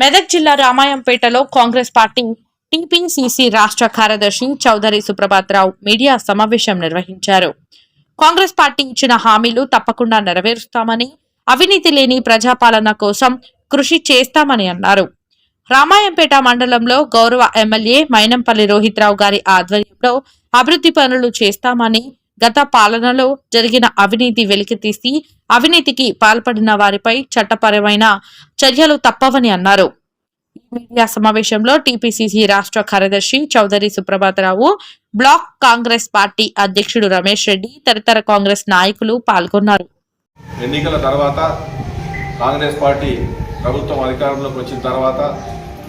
మెదక్ జిల్లా రామాయంపేటలో Congress party TPCC రాష్ట్ర కార్యదర్శి చౌదరి సుప్రభాతరావు మీడియా సమావేశం నిర్వహించారు. కాంగ్రెస్ పార్టీ ఇచ్చిన హామీలు తప్పకుండా నెరవేరుస్తామని అవినీతి లేని ప్రజాపాలన కోసం కృషి చేస్తామని అన్నారు. రామాయంపేట మండలంలో గౌరవ ఎమ్మెల్యే మైనంపల్లి రోహిత్రావు గారి ఆధ్వర్యంలో అభివృద్ధి పనులు చేస్తామని గత పాలనలో జరిగిన అవినీతి వెలికితీసి అవినీతికి పాల్పడిన వారిపై చట్టపరమైన చర్యలు తప్పవని అన్నారు. మీడియా సమావేశంలో టీపీసీసీ రాష్ట్ర కార్యదర్శి చౌదరి సుప్రభాతరావు బ్లాక్ కాంగ్రెస్ పార్టీ అధ్యక్షుడు రమేష్ రెడ్డి తదితర కాంగ్రెస్ నాయకులు పాల్గొన్నారు. ఎన్నికల తర్వాత కాంగ్రెస్ పార్టీ ప్రభుత్వం అధికారంలోకి వచ్చిన తర్వాత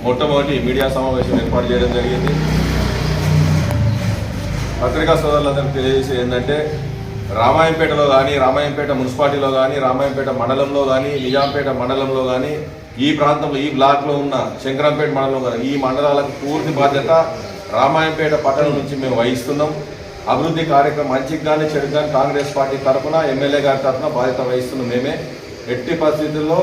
మొట్టమొదటి మీడియా సమావేశం ఏర్పాటు చేయడం జరిగింది. పత్రికా సోదరులందరికీ తెలియజేసేది ఏంటంటే రామాయంపేటలో కానీ రామాయంపేట మున్సిపాలిటీలో కానీ రామాయంపేట మండలంలో కానీ నిజాంపేట మండలంలో కానీ ఈ ప్రాంతంలో ఈ బ్లాక్లో ఉన్న శంకరంపేట మండలంలో కానీ ఈ మండలాలకు పూర్తి బాధ్యత రామాయంపేట పట్టణం నుంచి మేము వహిస్తున్నాం. అభివృద్ధి కార్యక్రమం మంచికి కానీ చెడు కానీ కాంగ్రెస్ పార్టీ తరఫున ఎమ్మెల్యే గారి తరఫున బాధ్యత వహిస్తున్నాం మేమే. ఎట్టి పరిస్థితుల్లో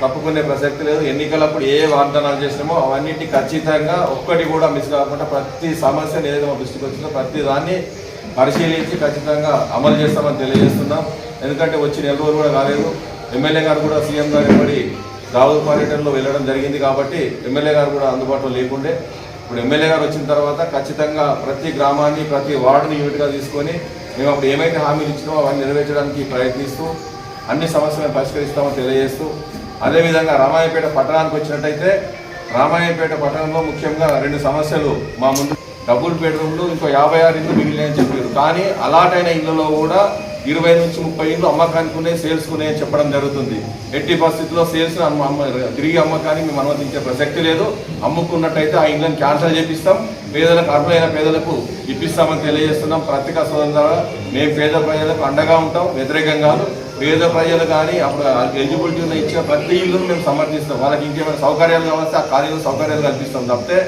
తప్పుకునే ప్రసక్తి లేదు. ఎన్నికలప్పుడు ఏ వాగ్దానాలు చేసినామో అవన్నిటి ఖచ్చితంగా ఒక్కటి కూడా మిస్ కాకుండా ప్రతి సమస్యను ఏదైతే మా దృష్టికి వచ్చిందో ప్రతి దాన్ని పరిశీలించి ఖచ్చితంగా అమలు చేస్తామని తెలియజేస్తున్నాం. ఎందుకంటే వచ్చి నెల రోజులు కూడా కాలేదు. ఎమ్మెల్యే గారు కూడా సీఎం గారు ఇవ్వడి దావుద్ పర్యటనలో వెళ్ళడం జరిగింది కాబట్టి ఎమ్మెల్యే గారు కూడా అందుబాటులో లేకుండే. ఇప్పుడు ఎమ్మెల్యే గారు వచ్చిన తర్వాత ఖచ్చితంగా ప్రతి గ్రామాన్ని ప్రతి వార్డుని యూనిట్గా తీసుకొని మేము అప్పుడు ఏమైతే హామీలు ఇచ్చినామో అవన్నీ నెరవేర్చడానికి ప్రయత్నిస్తూ అన్ని సమస్యలను పరిష్కరిస్తామని తెలియజేస్తూ అదేవిధంగా రామాయపేట పట్టణానికి వచ్చినట్టయితే రామాయపేట పట్టణంలో ముఖ్యంగా రెండు సమస్యలు మా ముందు డబుల్ బెడ్రూమ్లు ఇంకో యాభై ఆరు ఇళ్ళు మిగిలినాయని చెప్పారు. కానీ అలాటైన ఇళ్ళలో కూడా ఇరవై నుంచి ముప్పై ఇల్లు అమ్మకానికి ఉన్నాయి ఉన్నాయని చెప్పడం జరుగుతుంది. ఎట్టి పరిస్థితుల్లో సేల్స్ తిరిగి అమ్మకానికి మేము అనుమతించే ప్రసక్తి లేదు. అమ్ముకున్నట్టయితే ఆ ఇళ్ళని క్యాన్సిల్ చేపిస్తాం. పేదలకు అర్హులైన పేదలకు ఇప్పిస్తామని తెలియజేస్తున్నాం. పత్రికా సోదరుల మేము పేద ప్రజలకు అండగా ఉంటాం వ్యతిరేకంగా. పేద ప్రజలు కానీ అప్పుడు ఎలిజిబిలిటీ ఉన్న ఇచ్చిన ప్రతి ఇల్లును మేము సమర్థిస్తాం. వాళ్ళకి ఇంకేమైనా సౌకర్యాలు కావాల్సి ఆ కాలేజీలో సౌకర్యాలు కల్పిస్తాం తప్పితే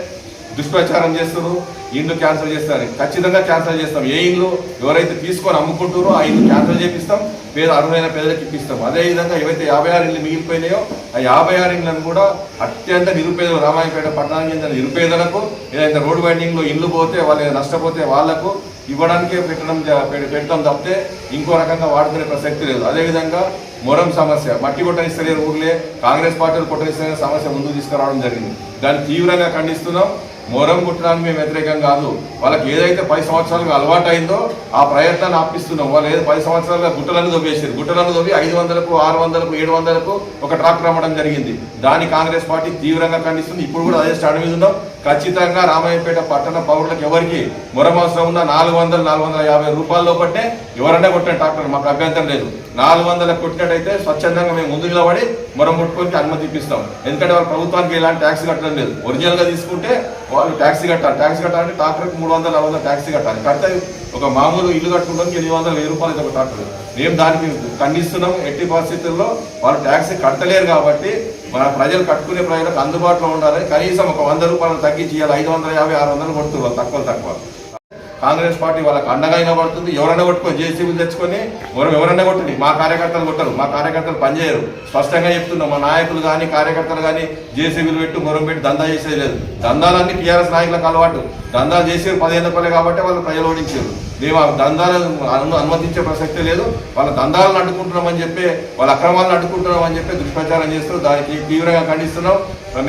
దుష్ప్రచారం చేస్తారు ఇల్లు క్యాన్సిల్ చేస్తారు. ఖచ్చితంగా క్యాన్సిల్ చేస్తాం. ఏ ఇండ్లు ఎవరైతే తీసుకొని అమ్ముకుంటారో ఆ ఇల్లు క్యాన్సిల్ చేపిస్తాం. పేద అర్హులైన పేదలకు ఇప్పిస్తాం. అదేవిధంగా ఏవైతే యాభై ఆరు ఇండ్లు మిగిలిపోయినాయో ఆ యాభై ఆరు ఇండ్లను కూడా అత్యంత నిరుపేద రామాయపేట పట్టణానికి చెందిన నిరుపేదలకు ఏదైతే రోడ్డు వైండింగ్లో ఇల్లు పోతే వాళ్ళు నష్టపోతే వాళ్ళకు ఇవ్వడానికే పెట్టడం పెట్టడం తప్పితే ఇంకో రకంగా వాడుకునే ప్రసక్తి లేదు. అదేవిధంగా మొరం సమస్య. మట్టి కొట్టనిస్తలేరు ఊర్లే కాంగ్రెస్ పార్టీలు కొట్టనిస్తలేని సమస్య ముందుకు తీసుకురావడం జరిగింది. దాన్ని తీవ్రంగా ఖండిస్తున్నాం. మొరం కుట్టడానికి మేము వ్యతిరేకం కాదు. వాళ్ళకి ఏదైతే పది సంవత్సరాలకు అలవాటు అయిందో ఆ ప్రయత్నాన్ని ఆపిస్తున్నాం. వాళ్ళు ఏదో పది సంవత్సరాలుగా గుట్టలను దొబ్బేసారు గుట్టలను దొబ్బి ఐదు వందలకు ఆరు వందలకు ఏడు వందలకు ఒక ట్రాక్టర్ అమ్మడం జరిగింది. దాన్ని కాంగ్రెస్ పార్టీ తీవ్రంగా ఖండిస్తుంది. ఇప్పుడు కూడా అదే స్టాండ్ మీద ఉన్నాం. ఖచ్చితంగా రామాయపేట పట్టణ పౌరులకు ఎవరికి మొరం అవసరం ఉన్న నాలుగు వందల నాలుగు వందల యాభై రూపాయల్లో లోపట్టే ఎవరన్నా కొట్టిన ట్రాక్టర్ మాకు అభ్యంతరం లేదు. నాలుగు వందల కొట్టినట్టయితే స్వచ్ఛందంగా మేము ముందు నిలబడి మనం పట్టుకొని అనుమతి ఇప్పిస్తాం ఎందుకంటే వాళ్ళ ప్రభుత్వానికి ఎలాంటి ట్యాక్స్ కట్టడం లేదు. ఒరిజినల్గా తీసుకుంటే వాళ్ళు ట్యాక్సీ కట్టాలి. ట్యాక్సీ కట్టాలంటే ట్రాక్టర్కి మూడు వందల నాలుగు వందల ట్యాక్స్ కట్టాలి. కడితే ఒక మామూలు ఇల్లు కట్టుకోవడానికి ఎనిమిది వందల వెయ్యి రూపాయలు ఒక ట్రాక్టర్. మేము దానికి ఖండిస్తున్నాం. ఎట్టి పరిస్థితుల్లో వాళ్ళు ట్యాక్స్ కట్టలేరు కాబట్టి మన ప్రజలు కట్టుకునే ప్రజలకు అందుబాటులో ఉండాలి. కనీసం ఒక వంద రూపాయలు తగ్గించి ఇవాళ ఐదు వందల యాభై ఆరు వందలు కొడుతున్నారు తక్కువ తక్కువ. కాంగ్రెస్ పార్టీ వాళ్ళకి అండగా పడుతుంది ఎవరైనా కొట్టుకొని జేసీబీలు తెచ్చుకొని మనం ఎవరైనా కొట్టండి మా కార్యకర్తలు కొట్టరు. మా కార్యకర్తలు పనిచేయరు స్పష్టంగా చెప్తున్నాం మా నాయకులు కానీ కార్యకర్తలు కానీ జేసీబీలు పెట్టి మొరం పెట్టి దందా చేసేది లేదు. దందాలన్నీ టీఆర్ఎస్ నాయకులకు అలవాటు. దందాలు చేసారు పదిహేను రూపాయలు కాబట్టి వాళ్ళు ప్రజలు ఓడించారు. మేము దందాలను అనుమతించే ప్రసక్తి లేదు. వాళ్ళ దందాలను అడ్డుకుంటున్నామని చెప్పి వాళ్ళ అక్రమాలను అడ్డుకుంటున్నామని చెప్పి దుష్ప్రచారం చేస్తూ దానికి తీవ్రంగా ఖండిస్తున్నాం.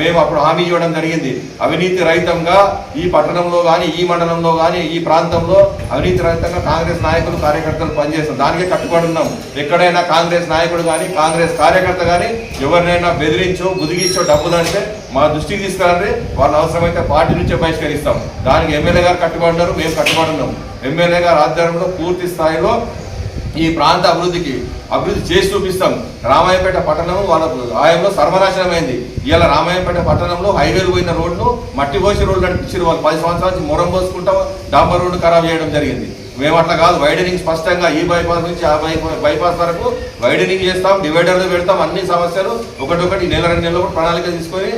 మేము అప్పుడు హామీ ఇవ్వడం జరిగింది. అవినీతి రహితంగా ఈ పట్టణంలో కానీ ఈ మండలంలో కానీ ఈ ప్రాంతంలో అవినీతి రహితంగా కాంగ్రెస్ నాయకులు కార్యకర్తలు పనిచేస్తాం దానికే కట్టుబడి ఉన్నాం. ఎక్కడైనా కాంగ్రెస్ నాయకుడు కానీ కాంగ్రెస్ కార్యకర్త కానీ ఎవరినైనా బెదిరించో గుదిగించో డబ్బులు అంటే మా దృష్టికి తీసుకురండి. వాళ్ళు అవసరమైతే పార్టీ నుంచే బహిష్కరిస్తాం. దానికి ఎమ్మెల్యే గారు కట్టుబడినారు మేము కట్టుబడి ఉన్నాం. ఎమ్మెల్యే గారు ఆధ్వర్యంలో పూర్తి స్థాయిలో ఈ ప్రాంత అభివృద్ధికి అభివృద్ధి చేసి చూపిస్తాం. రామాయపేట పట్టణం వాళ్ళ ఆయంలో సర్వనాశనమైంది. ఇవాళ రామాయపేట పట్టణంలో హైవేలు పోయిన రోడ్లు మట్టి పోసే రోడ్లు నడిపించారు వాళ్ళు. పది సంవత్సరాల నుంచి మొరం పోసుకుంటా డాంబర్ రోడ్డు ఖరాబ్ చేయడం జరిగింది. మేము అట్లా కాదు. వైడనింగ్ స్పష్టంగా ఈ బైపాస్ నుంచి ఆ బై బైపాస్ వరకు వైడనింగ్ చేస్తాం డివైడర్లు పెడతాం అన్ని సమస్యలు ఒకటొకటి నెల రెండు నెలలు కూడా ప్రణాళిక తీసుకొని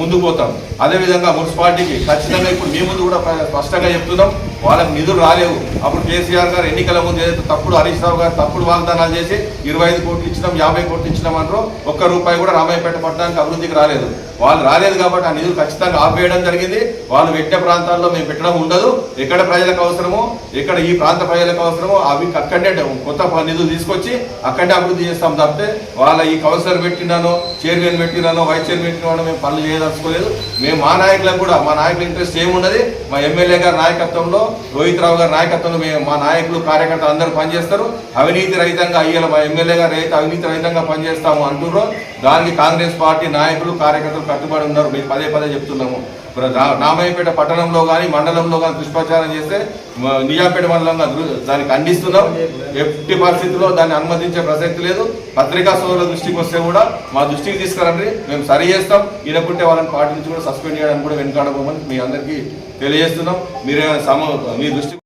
ముందుకు పోతాం. అదేవిధంగా మున్సిపాలిటీకి ఖచ్చితంగా ఇప్పుడు మీ ముందు కూడా స్పష్టంగా చెప్తున్నాం వాళ్ళకి నిధులు రాలేవు. అప్పుడు కేసీఆర్ గారు ఎన్నికల ముందు ఏదైతే తప్పుడు హరీష్ రావు గారు తప్పుడు వాగ్దానాలు చేసి ఇరవై ఐదు కోట్లు ఇచ్చినాం యాభై కోట్లు ఇచ్చినాం అంటారు ఒక్క రూపాయి కూడా రామాయపేట పట్టణానికి అభివృద్ధికి రాలేదు. వాళ్ళు రాలేదు కాబట్టి ఆ నిధులు ఖచ్చితంగా ఆపేయడం జరిగింది. వాళ్ళు పెట్టే ప్రాంతాల్లో మేము పెట్టడం ఉండదు. ఎక్కడ ప్రజలకు అవసరమో ఎక్కడ ఈ ప్రాంత ప్రజలకు అవసరమో అవి అక్కడనే కొత్త నిధులు తీసుకొచ్చి అక్కడే అభివృద్ధి చేస్తాం తప్పితే వాళ్ళ ఈ కౌన్సిలర్ పెట్టినానో చైర్మన్ పెట్టినానో వైస్ చైర్మన్ పెట్టినానో మేము పనులు చేయదలుచుకోలేదు. మేము మా నాయకులకు కూడా మా నాయకుల ఇంట్రెస్ట్ ఏమున్నది? మా ఎమ్మెల్యే గారి నాయకత్వంలో రోహిత్ రావు గారి నాయకత్వంలో మేము మా నాయకులు కార్యకర్తలు అందరూ పనిచేస్తారు. అవినీతి రహితంగా అయ్యేలా మా ఎమ్మెల్యే గారు అయితే అవినీతి రహితంగా పనిచేస్తాము అంటున్నారో దానికి కాంగ్రెస్ పార్టీ నాయకులు కార్యకర్తలు కట్టుబడి ఉన్నారు. మేము పదే పదే చెప్తున్నాము. రామాయపేట పట్టణంలో కానీ మండలంలో కానీ దుష్ప్రచారం చేస్తే నిజాంపేట మండలంగా దృ- దాన్ని ఖండిస్తున్నాం. ఎట్టి పరిస్థితుల్లో దాన్ని అనుమతించే ప్రసక్తి లేదు. పత్రికా సోదరుల దృష్టికి వస్తే కూడా మా దృష్టికి తీసుకురండి. మేము సరి చేస్తాం. ఈయనకుంటే వాళ్ళని పార్టీ నుంచి కూడా సస్పెండ్ చేయడానికి కూడా వెనుకాడబోమని మీ అందరికీ తెలియజేస్తున్నాం. మీరే సమ మీ దృష్టి